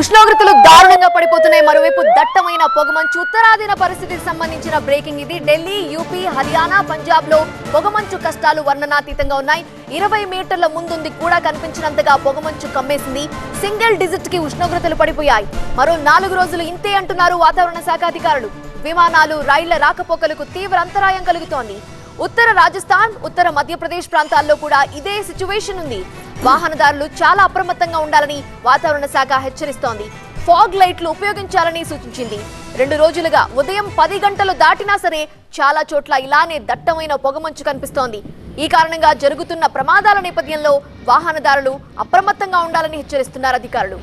ఉష్ణోగ్రతలు దారుణంగా పడిపోతున్నాయి. మరోవైపు దట్టమైన పొగమంచు ఉత్తరాదిన పరిస్థితికి సంబంధించిన బ్రేకింగ్ ఇది. ఢిల్లీ యూపీ హర్యానా పంజాబ్లో పొగమంచు కష్టాలు వర్ణనాతీతంగా ఉన్నాయి. ఇరవై మీటర్ల ముందుంది కూడా కనిపించినంతగా పొగమంచు కమ్మేసింది. సింగిల్ డిజిట్కి ఉష్ణోగ్రతలు పడిపోయాయి. మరో నాలుగు రోజులు ఇంతే అంటున్నారు వాతావరణ శాఖ అధికారులు. విమానాలు రైళ్ళ రాకపోకలకు తీవ్ర అంతరాయం కలుగుతోంది. ఉత్తర రాజస్థాన్ ఉత్తర మధ్యప్రదేశ్ ప్రాంతాల్లో కూడా ఇదే సిచ్యువేషన్ ఉంది. వాహనదారులు చాలా అప్రమత్తంగా ఉండాలని వాతావరణ శాఖ హెచ్చరిస్తోంది. ఫాగ్ లైట్లు ఉపయోగించాలని సూచించింది. రెండు రోజులుగా ఉదయం పది గంటలు దాటినా సరే చాలా చోట్ల ఇలానే దట్టమైన పొగమంచు కనిపిస్తోంది. ఈ కారణంగా జరుగుతున్న ప్రమాదాల నేపథ్యంలో వాహనదారులు అప్రమత్తంగా ఉండాలని హెచ్చరిస్తున్నారు అధికారులు.